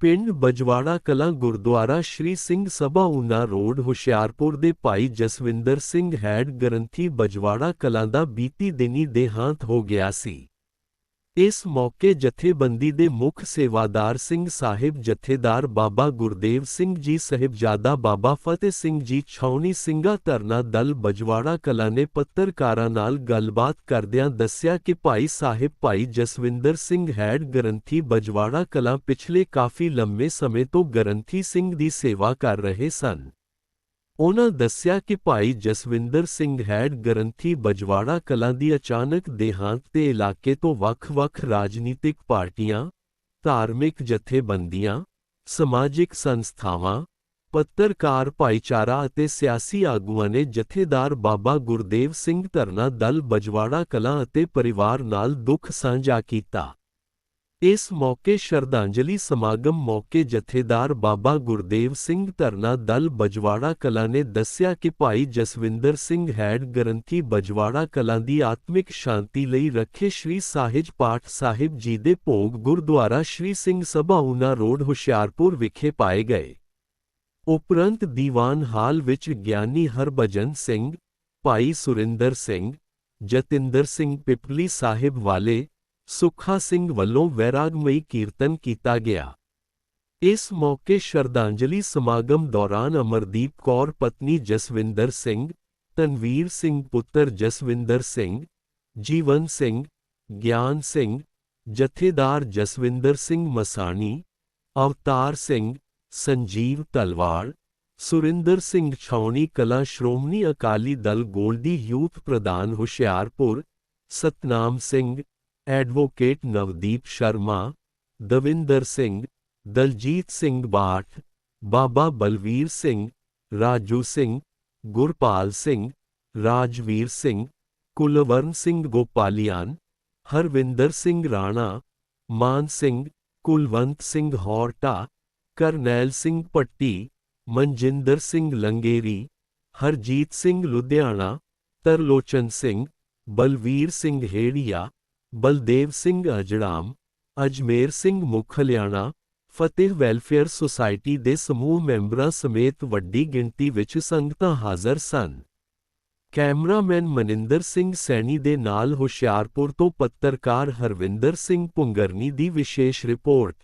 ਪਿੰਡ ਬਜਵਾੜਾ ਕਲਾਂ ਗੁਰਦੁਆਰਾ ਸ਼੍ਰੀ ਸਿੰਘ ਸਭਾ ਊਨਾ ਰੋਡ, ਹੁਸ਼ਿਆਰਪੁਰ ਦੇ ਭਾਈ ਜਸਵਿੰਦਰ ਸਿੰਘ ਹੈਡ ਗ੍ਰੰਥੀ ਬਜਵਾੜਾ ਕਲਾਂ ਦਾ ਬੀਤੀ ਦਿਨੀ ਦੇਹਾਂਤ ਹੋ ਗਿਆ ਸੀ। ਇਸ ਮੌਕੇ ਜਥੇਬੰਦੀ ਦੇ ਮੁੱਖ ਸੇਵਾਦਾਰ ਸਿੰਘ ਸਾਹਿਬ ਜਥੇਦਾਰ ਬਾਬਾ ਗੁਰਦੇਵ ਸਿੰਘ ਜੀ, ਸਹਿਬਜ਼ਾਦਾ ਬਾਬਾ ਫਤਿਹ ਸਿੰਘ ਜੀ, ਛਾਉਣੀ ਸਿੰਘਾ ਧਰਨਾ ਦਲ ਬਜਵਾੜਾ ਕਲਾਂ ਨੇ ਪੱਤਰਕਾਰਾਂ ਨਾਲ ਗੱਲਬਾਤ ਕਰਦਿਆਂ ਦੱਸਿਆ ਕਿ ਭਾਈ ਸਾਹਿਬ, ਭਾਈ ਜਸਵਿੰਦਰ ਸਿੰਘ ਹੈਡ ਗ੍ਰੰਥੀ ਬਜਵਾੜਾ ਕਲਾਂ ਪਿਛਲੇ ਕਾਫੀ ਲੰਮੇ ਸਮੇਂ ਤੋਂ ਗ੍ਰੰਥੀ ਸਿੰਘ ਦੀ ਸੇਵਾ ਕਰ ਰਹੇ ਸਨ। ਉਨ੍ਹਾਂ ਦੱਸਿਆ ਕਿ ਭਾਈ ਜਸਵਿੰਦਰ ਸਿੰਘ ਹੈਡ ਗ੍ਰੰਥੀ ਬਜਵਾੜਾ ਕਲਾਂ ਦੀ ਅਚਾਨਕ ਦੇਹਾਂਤ ਤੇ ਇਲਾਕੇ ਤੋਂ ਵੱਖ-ਵੱਖ ਰਾਜਨੀਤਿਕ ਪਾਰਟੀਆਂ, ਧਾਰਮਿਕ ਜਥੇਬੰਦੀਆਂ, ਸਮਾਜਿਕ ਸੰਸਥਾਵਾਂ, ਪੱਤਰਕਾਰ ਭਾਈਚਾਰਾ ਅਤੇ ਸਿਆਸੀ ਆਗੂਆਂ ਨੇ ਜਥੇਦਾਰ ਬਾਬਾ ਗੁਰਦੇਵ ਸਿੰਘ ਧਰਨਾ ਦਲ ਬਜਵਾੜਾ ਕਲਾਂ ਅਤੇ ਪਰਿਵਾਰ ਨਾਲ ਦੁੱਖ ਸਾਂਝਾ ਕੀਤਾ। ਇਸ ਮੌਕੇ ਸ਼ਰਧਾਂਜਲੀ ਸਮਾਗਮ ਮੌਕੇ ਜਥੇਦਾਰ ਬਾਬਾ ਗੁਰਦੇਵ ਸਿੰਘ ਧਰਨਾ ਦਲ ਬਜਵਾੜਾ ਕਲਾਂ ਨੇ ਦੱਸਿਆ ਕਿ ਭਾਈ ਜਸਵਿੰਦਰ ਸਿੰਘ ਹੈਡ ਗ੍ਰੰਥੀ ਬਜਵਾੜਾ ਕਲਾਂ ਦੀ ਆਤਮਿਕ ਸ਼ਾਂਤੀ ਲਈ ਰੱਖੇ ਸ਼੍ਰੀ ਸਾਹਿਜ ਪਾਠ ਸਾਹਿਬ ਜੀ ਦੇ ਭੋਗ ਗੁਰਦੁਆਰਾ ਸ਼੍ਰੀ ਸਿੰਘ ਸਭਾ ਊਨਾ ਰੋਡ ਹੁਸ਼ਿਆਰਪੁਰ ਵਿਖੇ ਪਾਏ ਗਏ। ਉਪਰੰਤ ਦੀਵਾਨ ਹਾਲ ਵਿੱਚ ਗਿਆਨੀ ਹਰਭਜਨ ਸਿੰਘ, ਭਾਈ ਸੁਰਿੰਦਰ ਸਿੰਘ, ਜਤਿੰਦਰ ਸਿੰਘ ਪਿਪਲੀ ਸਾਹਿਬ ਵਾਲੇ ਸੁਖਾ ਸਿੰਘ ਵੱਲੋਂ ਵੈਰਾਗਮਈ ਕੀਰਤਨ ਕੀਤਾ ਗਿਆ। ਇਸ ਮੌਕੇ ਸ਼ਰਧਾਂਜਲੀ ਸਮਾਗਮ ਦੌਰਾਨ ਅਮਰਦੀਪ ਕੌਰ, ਪਤਨੀ ਜਸਵਿੰਦਰ ਸਿੰਘ, ਤਨਵੀਰ ਸਿੰਘ, ਪੁੱਤਰ ਜਸਵਿੰਦਰ ਸਿੰਘ, ਜੀਵਨ ਸਿੰਘ, ਗਿਆਨ ਸਿੰਘ, ਜਥੇਦਾਰ ਜਸਵਿੰਦਰ ਸਿੰਘ ਮਸਾਣੀ, ਅਵਤਾਰ ਸਿੰਘ, ਸੰਜੀਵ ਤਲਵਾੜ, ਸੁਰਿੰਦਰ ਸਿੰਘ ਛਾਉਣੀ, ਕਲਾ ਸ਼੍ਰੋਮਣੀ ਅਕਾਲੀ ਦਲ ਗੋਲਡੀ ਯੂਥ ਪ੍ਰਧਾਨ ਹੁਸ਼ਿਆਰਪੁਰ, ਸਤਨਾਮ ਸਿੰਘ ਐਡਵੋਕੇਟ ਨਵਦੀਪ ਸ਼ਰਮਾ ਦਵਿੰਦਰ ਸਿੰਘ ਦਲਜੀਤ ਸਿੰਘ ਬਾਠ ਬਾਬਾ ਬਲਵੀਰ ਸਿੰਘ ਰਾਜੂ ਸਿੰਘ ਗੁਰਪਾਲ ਸਿੰਘ ਰਾਜਵੀਰ ਸਿੰਘ ਕੁਲਵਰਨ ਸਿੰਘ ਗੋਪਾਲੀਆਨ ਹਰਵਿੰਦਰ ਸਿੰਘ ਰਾਣਾ ਮਾਨ ਸਿੰਘ ਕੁਲਵੰਤ ਸਿੰਘ ਹੌਰਟਾ ਕਰਨੈਲ ਸਿੰਘ ਪੱਟੀ ਮਨਜਿੰਦਰ ਸਿੰਘ ਲੰਗੇਰੀ ਹਰਜੀਤ ਸਿੰਘ ਲੁਧਿਆਣਾ ਤਰਲੋਚਨ ਸਿੰਘ ਬਲਵੀਰ ਸਿੰਘ ਹੇੜੀਆ ਬਲਦੇਵ ਸਿੰਘ ਅਜੜਾਮ ਅਜਮੇਰ ਸਿੰਘ ਮੁੱਖ ਹਲਿਆਣਾ ਫਤਿਹ ਵੈਲਫੇਅਰ ਸੁਸਾਇਟੀ ਦੇ ਸਮੂਹ ਮੈਂਬਰਾਂ ਸਮੇਤ ਵੱਡੀ ਗਿਣਤੀ ਵਿੱਚ ਸੰਗਤਾਂ ਹਾਜ਼ਰ ਸਨ। ਕੈਮਰਾਮੈਨ ਮਨਿੰਦਰ ਸਿੰਘ ਸੈਣੀ ਦੇ ਨਾਲ ਹੁਸ਼ਿਆਰਪੁਰ ਤੋਂ ਪੱਤਰਕਾਰ ਹਰਵਿੰਦਰ ਸਿੰਘ ਪੁੰਗਰਨੀ ਦੀ ਵਿਸ਼ੇਸ਼ ਰਿਪੋਰਟ।